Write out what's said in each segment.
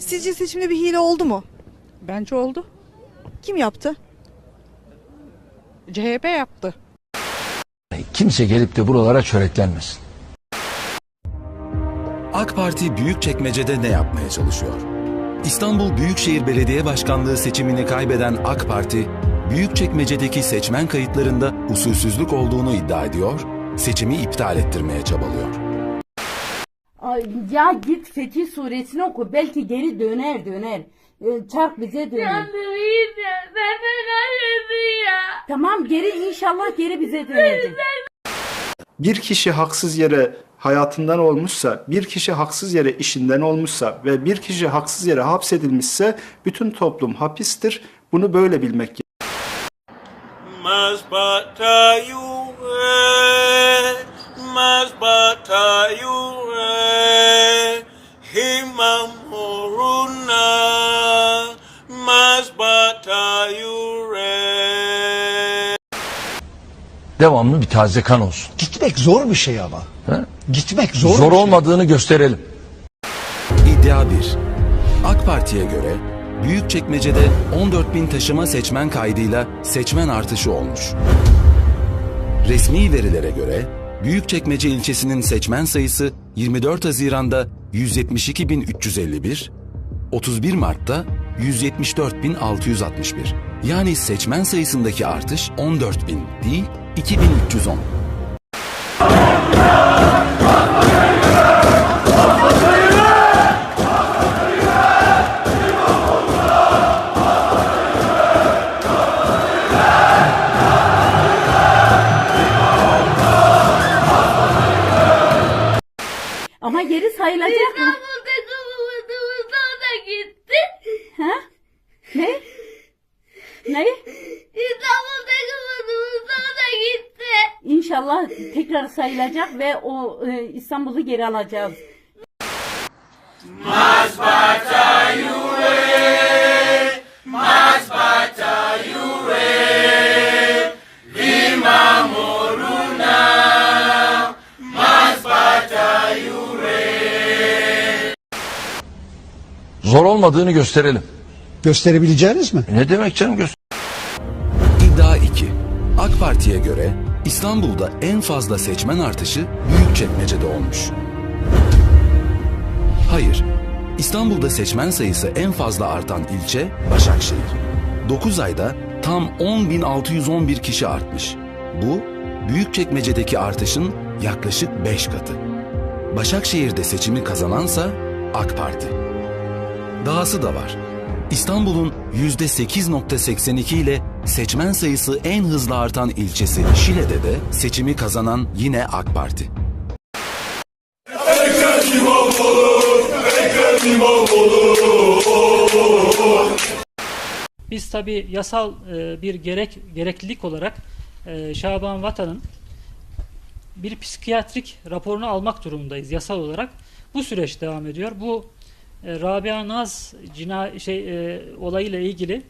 Sizce seçimde bir hile oldu mu? Bence oldu. Kim yaptı? CHP yaptı. Kimse gelip de buralara çöreklenmesin. AK Parti Büyükçekmece'de ne yapmaya çalışıyor? İstanbul Büyükşehir Belediye Başkanlığı seçimini kaybeden AK Parti, Büyükçekmece'deki seçmen kayıtlarında usulsüzlük olduğunu iddia ediyor, seçimi iptal ettirmeye çabalıyor. Ya git Fetih suresini oku. Belki geri döner döner. Ee, Çark bize döner. Tamam geri inşallah geri bize dönecek. bir kişi haksız yere hayatından olmuşsa, bir kişi haksız yere işinden olmuşsa ve bir kişi haksız yere hapsedilmişse bütün toplum hapistir. Bunu böyle bilmek gerekiyor. Mas batayure, Devamlı bir taze kan olsun. Gitmek zor bir şey ama. Ha? Gitmek zor, Zor, bir şey. olmadığını gösterelim. İddia 1. AK Parti'ye göre Büyükçekmece'de 14 bin taşıma seçmen kaydıyla seçmen artışı olmuş. Resmi verilere göre Büyükçekmece ilçesinin seçmen sayısı 24 Haziran'da 172.351, 31 Mart'ta 174.661. Yani seçmen sayısındaki artış 14.000 değil 2.310. Ama geri sayılacak mı? İstanbul'daki umudumuzda da gitti. Ha? Ne? Ne? İstanbul'daki umudumuzda da gitti. İnşallah tekrar sayılacak ve o e, İstanbul'u geri alacağız. Zor olmadığını gösterelim. Gösterebileceğiniz mi? Ne demek canım göster? İddia 2. AK Parti'ye göre İstanbul'da en fazla seçmen artışı Büyükçekmece'de olmuş. Hayır. İstanbul'da seçmen sayısı en fazla artan ilçe Başakşehir. 9 ayda tam 10.611 kişi artmış. Bu Büyükçekmece'deki artışın yaklaşık 5 katı. Başakşehir'de seçimi kazanansa AK Parti. Dahası da var. İstanbul'un %8.82 ile seçmen sayısı en hızlı artan ilçesi Şile'de de seçimi kazanan yine AK Parti. Biz tabi yasal e, bir gerek gereklilik olarak e, Şaban Vatan'ın bir psikiyatrik raporunu almak durumundayız yasal olarak. Bu süreç devam ediyor. Bu e, Rabia Naz cina şey e, olayıyla ilgili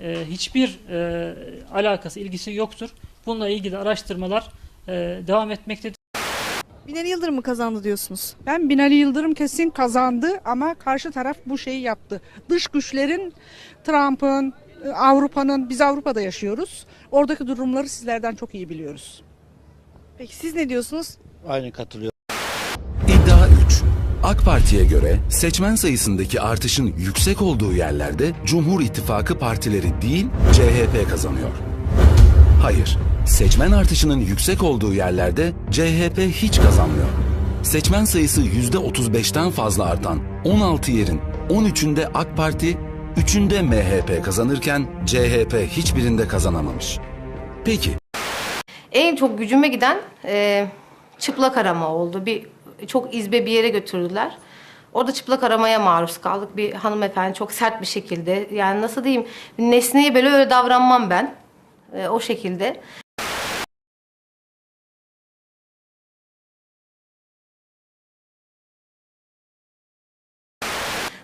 e, hiçbir e, alakası, ilgisi yoktur. Bununla ilgili araştırmalar e, devam etmektedir. Binali Yıldırım mı kazandı diyorsunuz? Ben Binali Yıldırım kesin kazandı ama karşı taraf bu şeyi yaptı. Dış güçlerin, Trump'ın, e, Avrupa'nın, biz Avrupa'da yaşıyoruz. Oradaki durumları sizlerden çok iyi biliyoruz. Peki siz ne diyorsunuz? Aynı katılıyorum. İddia 3. AK Parti'ye göre seçmen sayısındaki artışın yüksek olduğu yerlerde Cumhur İttifakı partileri değil CHP kazanıyor. Hayır, seçmen artışının yüksek olduğu yerlerde CHP hiç kazanmıyor. Seçmen sayısı %35'ten fazla artan 16 yerin 13'ünde AK Parti, 3'ünde MHP kazanırken CHP hiçbirinde kazanamamış. Peki En çok gücüme giden e, çıplak arama oldu. Bir çok izbe bir yere götürdüler. Orada çıplak aramaya maruz kaldık. Bir hanımefendi çok sert bir şekilde. Yani nasıl diyeyim? Nesneye böyle öyle davranmam ben. E, o şekilde.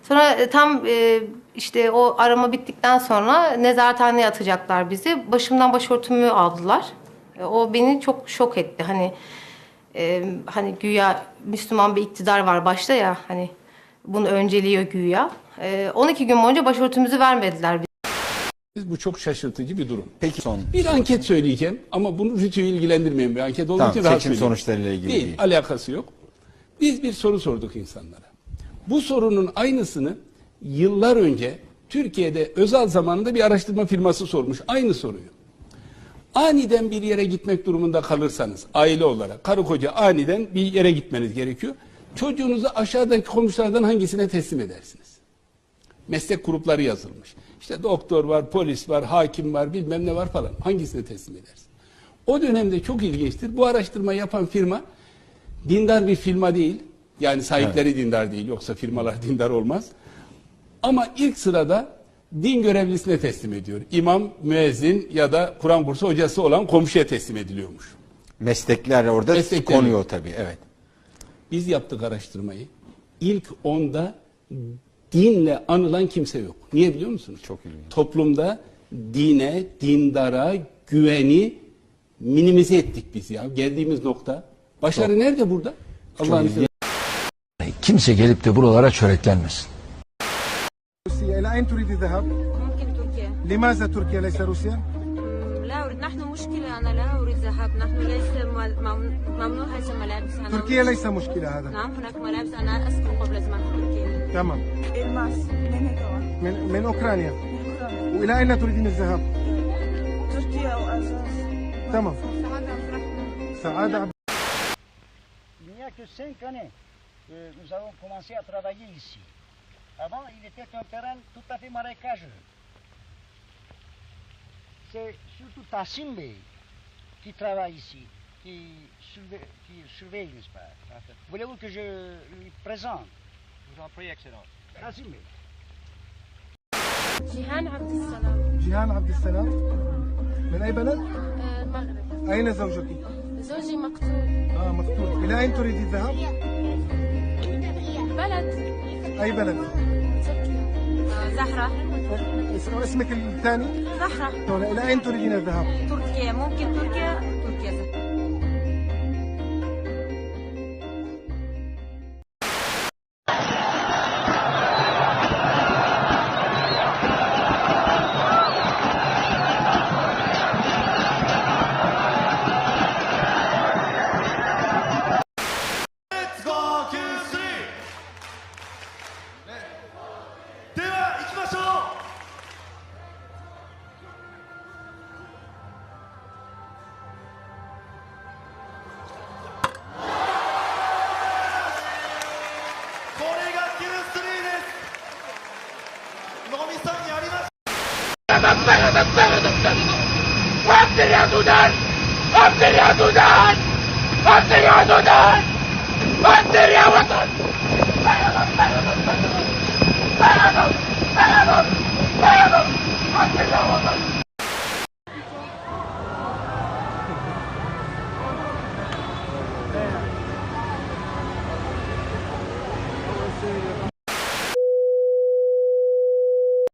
Sonra e, tam e, işte o arama bittikten sonra nezarethaneye atacaklar bizi. Başımdan başörtümü aldılar. E, O beni çok şok etti. Hani e, hani güya Müslüman bir iktidar var başta ya hani bunu önceliyor güya. Ee, 12 gün boyunca başörtümüzü vermediler Bu çok şaşırtıcı bir durum. Peki son. Bir anket söyleyeceğim ama bunu rütüyü ilgilendirmeyen bir anket olduğu Tamam, için rahat seçim söyleyeyim. sonuçlarıyla ilgili değil, değil. alakası yok. Biz bir soru sorduk insanlara. Bu sorunun aynısını yıllar önce Türkiye'de özel zamanında bir araştırma firması sormuş. Aynı soruyu. Aniden bir yere gitmek durumunda kalırsanız aile olarak karı koca aniden bir yere gitmeniz gerekiyor. Çocuğunuzu aşağıdaki komşulardan hangisine teslim edersiniz? Meslek grupları yazılmış. İşte doktor var, polis var, hakim var, bilmem ne var falan. Hangisine teslim edersin? O dönemde çok ilginçtir. Bu araştırma yapan firma dindar bir firma değil. Yani sahipleri dindar değil. Yoksa firmalar dindar olmaz. Ama ilk sırada din görevlisine teslim ediyor. İmam, müezzin ya da Kur'an kursu hocası olan komşuya teslim ediliyormuş. Meslekler orada Meslekler. konuyor tabii. Evet. Biz yaptık araştırmayı. İlk onda dinle anılan kimse yok. Niye biliyor musunuz? Çok ilginç. Toplumda dine, dindara, güveni minimize ettik biz ya. Geldiğimiz nokta. Başarı nerede burada? Allah'ın izniyle. Kimse gelip de buralara çöreklenmesin. تريد الذهاب؟ ممكن تركيا. لماذا تركيا ليس روسيا؟ لا أريد نحن مشكلة أنا لا أريد ذهاب. نحن ليس ممنوع هذه الملابس أنا تركيا ليس مشكلة هذا. نعم هناك ملابس. أنا أسكن قبل زمان في تركيا. تمام. من من أوكرانيا. وإلى أين تريدين الذهاب؟ تركيا وأساس تمام. سعادة عبد Il n'y a que cinq années que nous avons commencé à travailler ici. Avant, il était un terrain tout à fait marécageux. C'est surtout Tassim Bey qui travaille ici, qui surveille, qui surveille n'est-ce pas Voulez-vous que je lui présente Je vous en prie, Excellence. Tassim Bey. جيهان عبد السلام جيهان عبد السلام من أي بلد؟ المغرب أين زوجك؟ زوجي مقتول آه مقتول إلى أين تريد الذهاب؟ بلد أي بلد؟ زهرة اسم- اسمك الثاني؟ زهرة إلى أين تريدين الذهاب؟ تركيا ممكن تركيا 農民さんにあります頑張れ頑張れ頑張れ待ってるやどだ待ってるやどだ待ってるやどだ待ってるやどだ待ってるやどだ